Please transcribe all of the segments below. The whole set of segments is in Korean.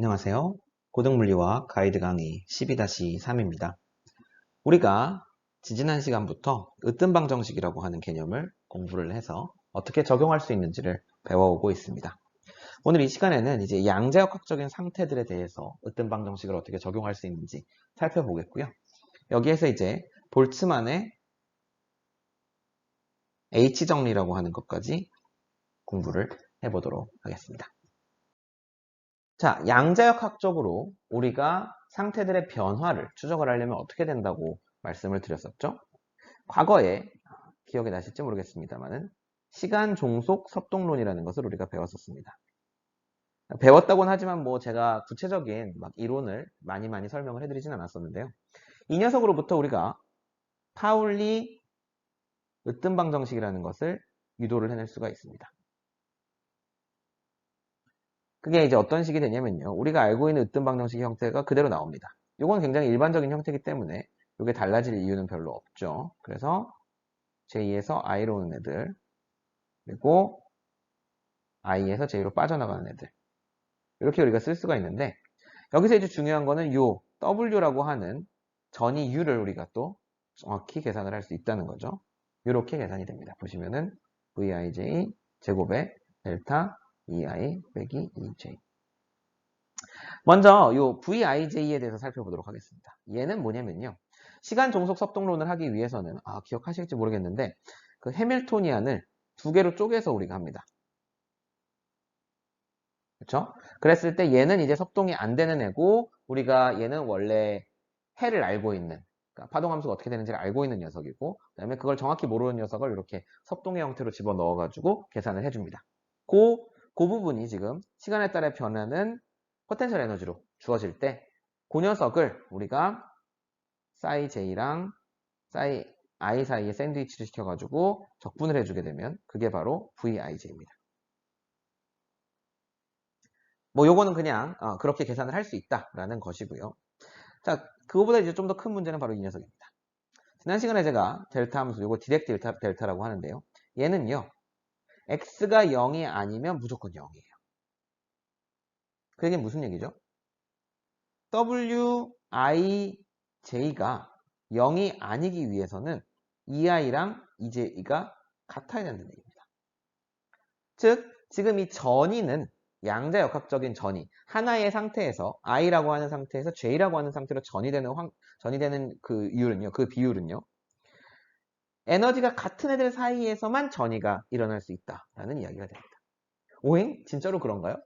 안녕하세요. 고등물리와 가이드 강의 12-3입니다. 우리가 지지난 시간부터 으뜸방 정식이라고 하는 개념을 공부를 해서 어떻게 적용할 수 있는지를 배워오고 있습니다. 오늘 이 시간에는 이제 양자역학적인 상태들에 대해서 으뜸방 정식을 어떻게 적용할 수 있는지 살펴보겠고요. 여기에서 이제 볼츠만의 H 정리라고 하는 것까지 공부를 해보도록 하겠습니다. 자, 양자역학적으로 우리가 상태들의 변화를 추적을 하려면 어떻게 된다고 말씀을 드렸었죠? 과거에 기억이 나실지 모르겠습니다만은 시간 종속 섭동론이라는 것을 우리가 배웠었습니다. 배웠다고는 하지만 뭐 제가 구체적인 막 이론을 많이 많이 설명을 해드리진 않았었는데요. 이 녀석으로부터 우리가 파울리 으뜸방 정식이라는 것을 유도를 해낼 수가 있습니다. 그게 이제 어떤 식이 되냐면요. 우리가 알고 있는 으뜸 방 정식 형태가 그대로 나옵니다. 이건 굉장히 일반적인 형태이기 때문에 이게 달라질 이유는 별로 없죠. 그래서 j2에서 i로 오는 애들 그리고 i에서 j로 빠져나가는 애들 이렇게 우리가 쓸 수가 있는데 여기서 이제 중요한 거는 요 w라고 하는 전이 u를 우리가 또 정확히 계산을 할 수 있다는 거죠. 이렇게 계산이 됩니다. 보시면은 vij 제곱에 델타 2i 빼기 2j 먼저 요 vij에 대해서 살펴보도록 하겠습니다. 얘는 뭐냐면요. 시간 종속 섭동론을 하기 위해서는 아 기억하실지 모르겠는데 그 해밀토니안을 두 개로 쪼개서 우리가 합니다. 그렇죠? 그랬을 때 얘는 이제 섭동이 안 되는 애고 우리가 얘는 원래 해를 알고 있는 그러니까 파동 함수가 어떻게 되는지를 알고 있는 녀석이고 그 다음에 그걸 정확히 모르는 녀석을 이렇게 섭동의 형태로 집어 넣어 가지고 계산을 해줍니다. 그, 그 부분이 지금 시간에 따라 변하는 포텐셜 에너지로 주어질 때 그 녀석을 우리가 사이 j랑 사이 i 사이에 샌드위치를 시켜가지고 적분을 해주게 되면 그게 바로 vij입니다. 뭐 요거는 그냥 어, 그렇게 계산을 할 수 있다라는 것이고요. 자, 그거보다 이제 좀 더 큰 문제는 바로 이 녀석입니다. 지난 시간에 제가 델타 함수, 요거 디렉 델타, 델타라고 하는데요. 얘는요, x가 0이 아니면 무조건 0이에요. 그게 무슨 얘기죠? w, i, j가 0이 아니기 위해서는 ei랑 ej가 같아야 된다는 얘기입니다. 즉, 지금 이 전이는 양자 역학적인 전이 하나의 상태에서 i라고 하는 상태에서 j라고 하는 상태로 전이 되는 황, 전이 되는 그 이율은요. 그 비율은요. 에너지가 같은 애들 사이에서만 전이가 일어날 수 있다라는 이야기가 됩니다. 오잉? 진짜로 그런가요?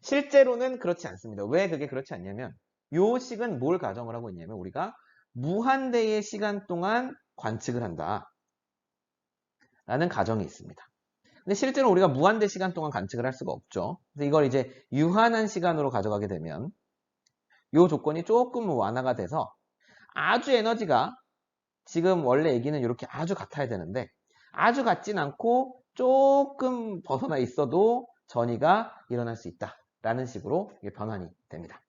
실제로는 그렇지 않습니다. 왜 그게 그렇지 않냐면 요 식은 뭘 가정을 하고 있냐면 우리가 무한대의 시간 동안 관측을 한다. 라는 가정이 있습니다. 근데 실제로 우리가 무한대 시간 동안 관측을 할 수가 없죠. 그래서 이걸 이제 유한한 시간으로 가져가게 되면 이 조건이 조금 완화가 돼서 아주 에너지가 지금 원래 얘기는 이렇게 아주 같아야 되는데 아주 같진 않고 조금 벗어나 있어도 전이가 일어날 수 있다라는 식으로 변환이 됩니다.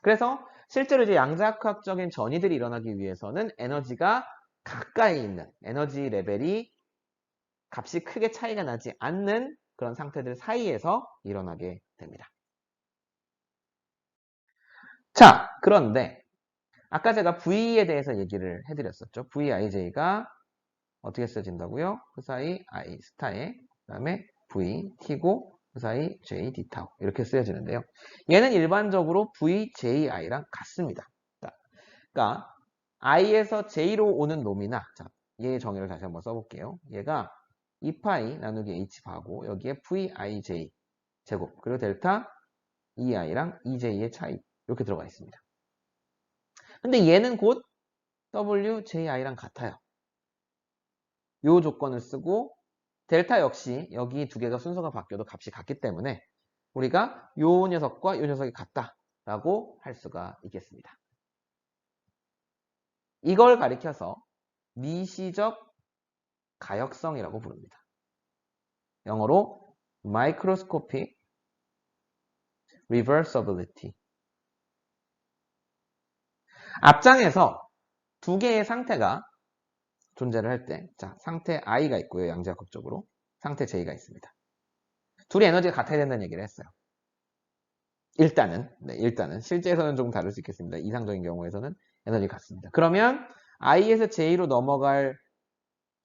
그래서 실제로 이제 양자역학적인 전이들이 일어나기 위해서는 에너지가 가까이 있는 에너지 레벨이 값이 크게 차이가 나지 않는 그런 상태들 사이에서 일어나게 됩니다. 자, 그런데 아까 제가 V에 대해서 얘기를 해드렸었죠. VIJ가 어떻게 써진다고요? 그 사이 I 스타에 그 다음에 V T고 그 사이 J D 타고 이렇게 쓰여지는데요. 얘는 일반적으로 VJI랑 같습니다. 자, 그러니까 I에서 J로 오는 놈이나 자, 얘의 정의를 다시 한번 써볼게요. 얘가 2파이 나누기 h 바고 여기에 vij 제곱 그리고 델타 ei랑 ej의 차이 이렇게 들어가 있습니다. 근데 얘는 곧 wji랑 같아요. 요 조건을 쓰고 델타 역시 여기 두 개가 순서가 바뀌어도 값이 같기 때문에 우리가 요 녀석과 요 녀석이 같다라고 할 수가 있겠습니다. 이걸 가리켜서 미시적 가역성이라고 부릅니다. 영어로 microscopic reversibility. 앞장에서 두 개의 상태가 존재를 할 때, 자, 상태 i가 있고요. 양자역학적으로. 상태 j가 있습니다. 둘이 에너지가 같아야 된다는 얘기를 했어요. 일단은 네, 일단은 실제에서는 조금 다를 수 있겠습니다. 이상적인 경우에서는 에너지 같습니다. 그러면 i에서 j로 넘어갈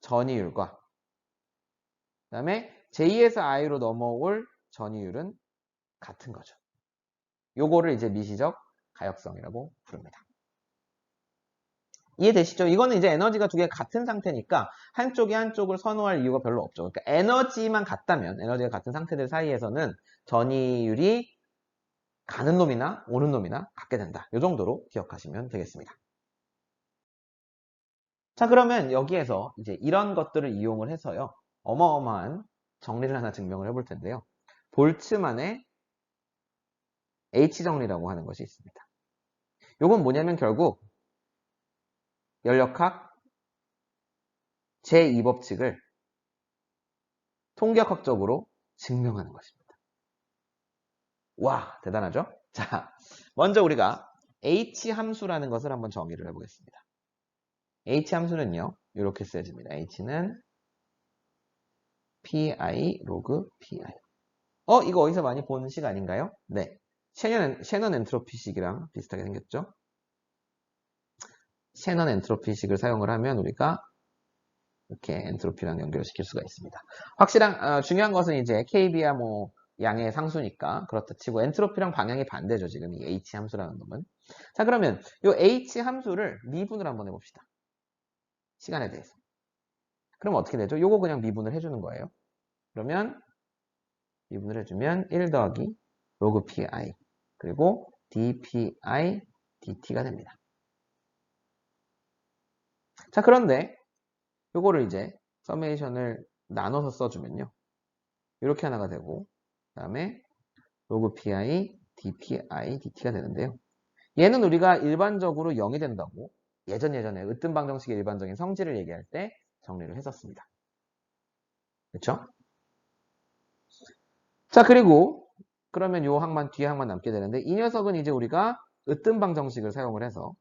전이율과 그 다음에 j에서 i로 넘어올 전이율은 같은 거죠. 요거를 이제 미시적 가역성이라고 부릅니다. 이해되시죠? 이거는 이제 에너지가 두 개가 같은 상태니까 한쪽이 한쪽을 선호할 이유가 별로 없죠. 그러니까 에너지만 같다면 에너지가 같은 상태들 사이에서는 전이율이 가는 놈이나 오는 놈이나 같게 된다. 이 정도로 기억하시면 되겠습니다. 자 그러면 여기에서 이제 이런 것들을 이용을 해서요. 어마어마한 정리를 하나 증명을 해볼 텐데요. 볼츠만의 H정리라고 하는 것이 있습니다. 이건 뭐냐면 결국 연력학 제2법칙을 통계학적으로 증명하는 것입니다. 와, 대단하죠? 자, 먼저 우리가 H 함수라는 것을 한번 정의를 해보겠습니다. H 함수는요, 이렇게 쓰여집니다. H는 pi 로그 pi. 어, 이거 어디서 많이 보는 식 아닌가요? 네. 셰넌, 셰넌 엔트로피식이랑 비슷하게 생겼죠? 셰넌 엔트로피식을 사용을 하면 우리가 이렇게 엔트로피랑 연결시킬 수가 있습니다. 확실한 어, 중요한 것은 이제 KB야 뭐 양의 상수니까 그렇다 치고 엔트로피랑 방향이 반대죠. 지금 이 H 함수라는 놈은. 자 그러면 이 H 함수를 미분을 한번 해봅시다. 시간에 대해서. 그럼 어떻게 되죠? 요거 그냥 미분을 해주는 거예요. 그러면 미분을 해주면 1 더하기 로그 pi 그리고 dpi dt가 됩니다. 자 그런데 요거를 이제 서메이션을 나눠서 써주면요. 이렇게 하나가 되고 그 다음에 로그 pi dpi dt가 되는데요. 얘는 우리가 일반적으로 0이 된다고 예전 예전에 으뜸 방정식의 일반적인 성질을 얘기할 때 정리를 했었습니다. 그렇죠? 자 그리고 그러면 요 항만 뒤에 항만 남게 되는데 이 녀석은 이제 우리가 으뜸 방정식을 사용을 해서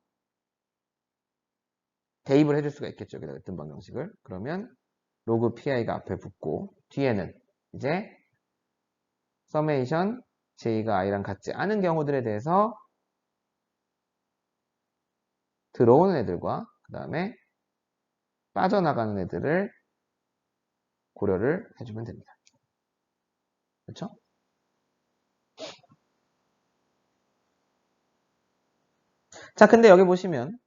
대입을 해줄 수가 있겠죠. 여기다 으뜸 방정식을 그러면 로그 pi가 앞에 붙고 뒤에는 이제 서메이션 j가 i랑 같지 않은 경우들에 대해서 들어오는 애들과 그 다음에 빠져나가는 애들을 고려를 해주면 됩니다. 그렇죠? 자, 근데 여기 보시면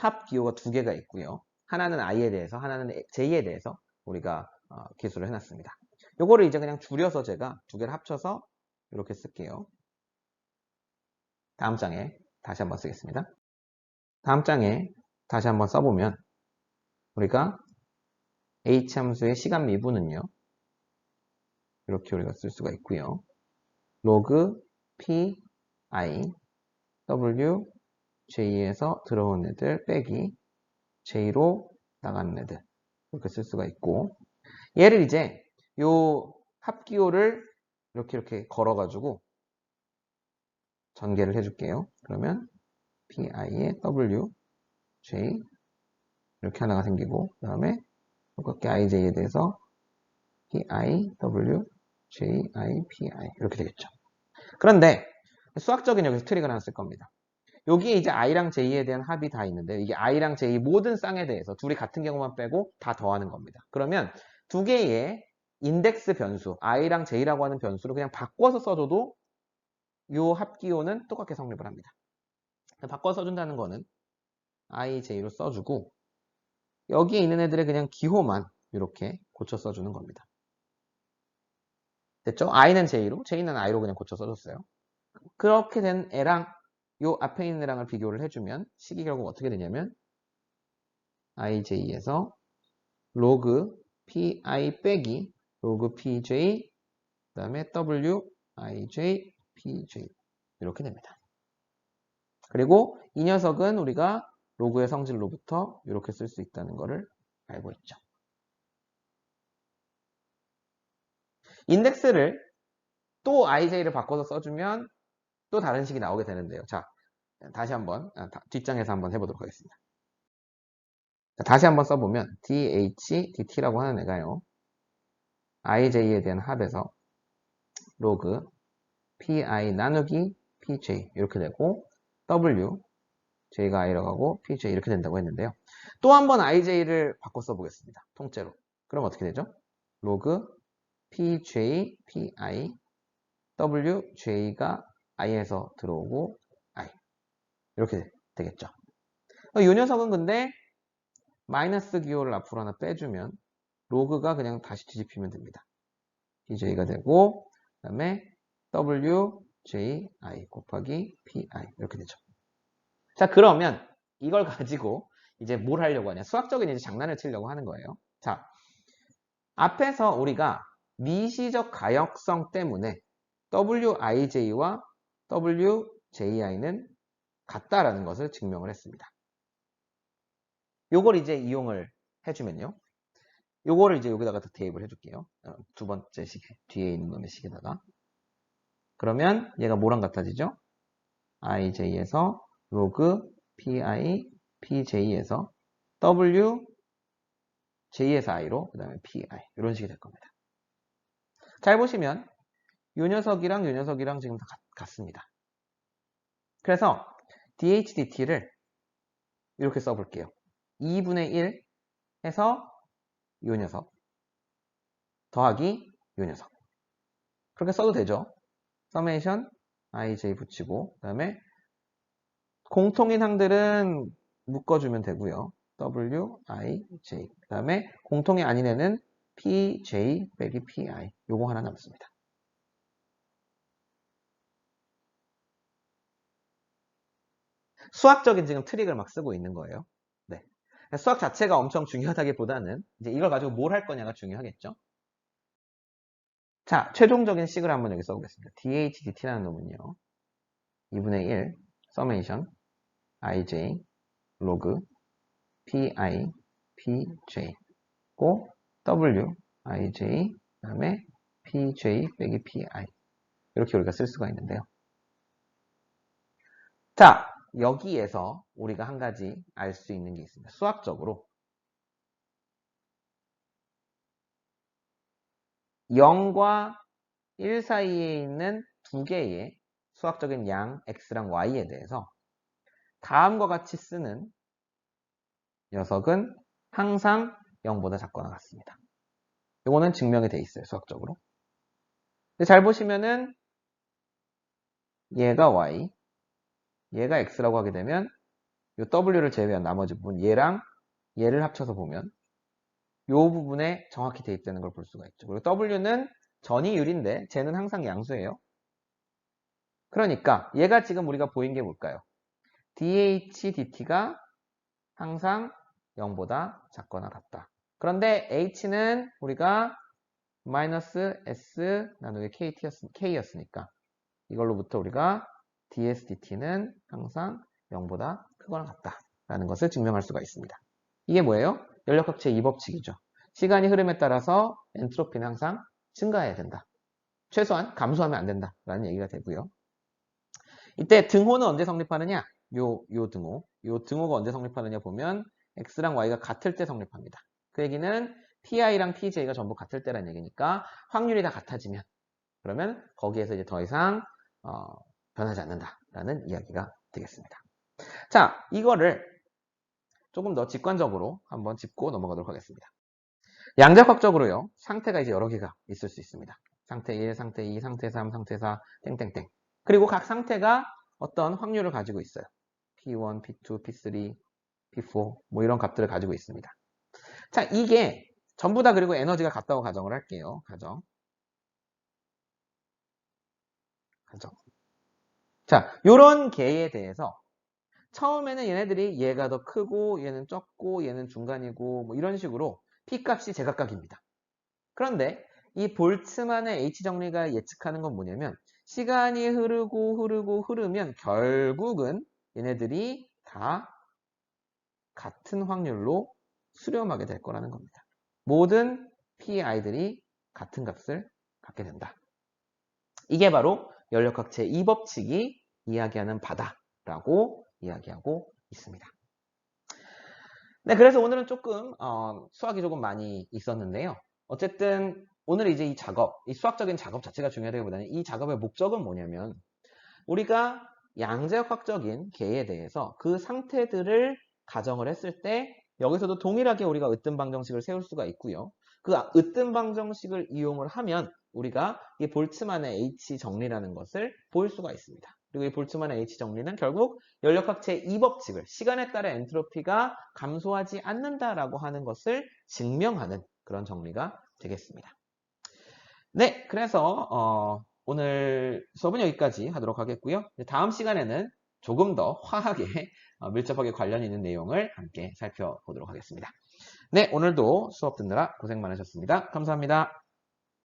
합 기호가 두 개가 있고요. 하나는 i에 대해서, 하나는 j에 대해서 우리가 어, 기술을 해놨습니다. 요거를 이제 그냥 줄여서 제가 두 개를 합쳐서 이렇게 쓸게요. 다음 장에 다시 한번 쓰겠습니다. 다음 장에 다시 한번 써보면 우리가 h 함수의 시간 미분은요. 이렇게 우리가 쓸 수가 있고요. 로그 p i w j에서 들어온 애들 빼기 j로 나가는 애들 이렇게 쓸 수가 있고 얘를 이제 요 합기호를 이렇게 이렇게 걸어가지고 전개를 해줄게요. 그러면 pi의 w, j 이렇게 하나가 생기고 그 다음에 똑같게 ij에 대해서 pi, w, j, i, pi 이렇게 되겠죠. 그런데 수학적인 여기서 트릭을 하나 쓸 겁니다. 여기에 이제 i랑 j에 대한 합이 다 있는데 이게 i랑 j 모든 쌍에 대해서 둘이 같은 경우만 빼고 다 더하는 겁니다. 그러면 두 개의 인덱스 변수 i랑 j라고 하는 변수를 그냥 바꿔서 써줘도 이 합기호는 똑같게 성립을 합니다. 바꿔 써준다는 거는 i, j로 써주고 여기에 있는 애들의 그냥 기호만 이렇게 고쳐 써주는 겁니다. 됐죠? i는 j로, j는 i로 그냥 고쳐 써줬어요. 그렇게 된 애랑 요 앞에 있는 애랑을 비교를 해주면 식이 결국 어떻게 되냐면 ij에서 로그 pi 빼기 로그 pj 그 다음에 w ij pj 이렇게 됩니다. 그리고 이 녀석은 우리가 로그의 성질로부터 이렇게 쓸 수 있다는 것을 알고 있죠. 인덱스를 또 ij를 바꿔서 써주면 또 다른 식이 나오게 되는데요. 자, 다시 한번 아, 뒷장에서 한번 해보도록 하겠습니다. 자, 다시 한번 써보면 dh, dt라고 하는 애가요. ij에 대한 합에서 로그 pi 나누기 pj 이렇게 되고 w j가 i로 가고 pj 이렇게 된다고 했는데요. 또 한 번 ij를 바꿔 써보겠습니다. 통째로. 그럼 어떻게 되죠? 로그 pj pi w j가 i에서 들어오고 i 이렇게 되겠죠. 이 녀석은 근데 마이너스 기호를 앞으로 하나 빼주면 로그가 그냥 다시 뒤집히면 됩니다. pj가 되고 그 다음에 wji 곱하기 pi 이렇게 되죠. 자 그러면 이걸 가지고 이제 뭘 하려고 하냐 수학적인 이제 장난을 치려고 하는 거예요. 자 앞에서 우리가 미시적 가역성 때문에 wij와 wji는 같다라는 것을 증명을 했습니다. 요걸 이제 이용을 해주면요. 요거를 이제 여기다가 더 대입을 해줄게요. 어, 두 번째 시계, 뒤에 있는 놈의 시계다가. 그러면 얘가 뭐랑 같아지죠? ij에서 로그 pi pj에서 w j에서 i로 그 다음에 pi 이런 식이 될 겁니다. 잘 보시면 요 녀석이랑 요 녀석이랑 지금 다 같습니다. 그래서 dhdt를 이렇게 써볼게요. 2분의 1 해서 요 녀석 더하기 요 녀석 그렇게 써도 되죠. 서메이션 ij 붙이고 그 다음에 공통인 항들은 묶어주면 되고요. w, i, j 그 다음에 공통이 아닌 애는 p, j 빼기 p, i 요거 하나 남습니다. 수학적인 지금 트릭을 막 쓰고 있는 거예요. 네. 수학 자체가 엄청 중요하다기보다는 이제 이걸 가지고 뭘 할 거냐가 중요하겠죠. 자, 최종적인 식을 한번 여기 써보겠습니다. DHDT라는 놈은요. 2분의 1 서메이션 ij 로그 pi pj 고 w ij 그 다음에 pj 빼기 pi 이렇게 우리가 쓸 수가 있는데요. 자, 여기에서 우리가 한 가지 알 수 있는 게 있습니다. 수학적으로 0과 1 사이에 있는 두 개의 수학적인 양 x랑 y에 대해서 다음과 같이 쓰는 녀석은 항상 0보다 작거나 같습니다. 이거는 증명이 돼 있어요, 수학적으로. 잘 보시면은 얘가 y, 얘가 x라고 하게 되면 이 w를 제외한 나머지 부분 얘랑 얘를 합쳐서 보면 이 부분에 정확히 대입되는 걸 볼 수가 있죠. 그리고 w는 전이율인데 쟤는 항상 양수예요. 그러니까 얘가 지금 우리가 보인 게 뭘까요? dh, dt가 항상 0보다 작거나 같다. 그런데 h는 우리가 마이너스 s 나누기 k였으니까 이걸로부터 우리가 ds, dt는 항상 0보다 크거나 같다라는 것을 증명할 수가 있습니다. 이게 뭐예요? 연력학체 2법칙이죠. 시간이 흐름에 따라서 엔트로피는 항상 증가해야 된다. 최소한 감소하면 안 된다라는 얘기가 되고요. 이때 등호는 언제 성립하느냐? 요, 요 등호. 요 등호가 언제 성립하느냐 보면 x랑 y가 같을 때 성립합니다. 그 얘기는 pi랑 pj가 전부 같을 때라는 얘기니까 확률이 다 같아지면 그러면 거기에서 이제 더 이상 어, 변하지 않는다라는 이야기가 되겠습니다. 자, 이거를 조금 더 직관적으로 한번 짚고 넘어가도록 하겠습니다. 양자학적으로요, 상태가 이제 여러 개가 있을 수 있습니다. 상태 1, 상태 2, 상태 3, 상태 4, 땡땡땡. 그리고 각 상태가 어떤 확률을 가지고 있어요. P1, P2, P3, P4 뭐 이런 값들을 가지고 있습니다. 자, 이게 전부 다 그리고 에너지가 같다고 가정을 할게요. 가정. 가정. 자, 요런 개에 대해서 처음에는 얘네들이 얘가 더 크고 얘는 적고 얘는 중간이고 뭐 이런 식으로 P값이 제각각입니다. 그런데 이 볼츠만의 H정리가 예측하는 건 뭐냐면 시간이 흐르고 흐르고 흐르면 결국은 얘네들이 다 같은 확률로 수렴하게 될 거라는 겁니다. 모든 PI들이 같은 값을 갖게 된다. 이게 바로 연력학체 2법칙이 이야기하는 바다라고 이야기하고 있습니다. 네, 그래서 오늘은 조금 어, 수학이 조금 많이 있었는데요. 어쨌든 오늘 이제 이 작업, 이 수학적인 작업 자체가 중요하다기보다는 이 작업의 목적은 뭐냐면 우리가 양자역학적인 개에 대해서 그 상태들을 가정을 했을 때 여기서도 동일하게 우리가 으뜸 방정식을 세울 수가 있고요. 그 으뜸 방정식을 이용을 하면 우리가 이 볼츠만의 H 정리라는 것을 보일 수가 있습니다. 그리고 이 볼츠만의 H 정리는 결국 연력학체 2법칙을 시간에 따라 엔트로피가 감소하지 않는다라고 하는 것을 증명하는 그런 정리가 되겠습니다. 네, 그래서 어, 오늘 수업은 여기까지 하도록 하겠고요. 다음 시간에는 조금 더 화하게 어, 밀접하게 관련 있는 내용을 함께 살펴보도록 하겠습니다. 네, 오늘도 수업 듣느라 고생 많으셨습니다. 감사합니다.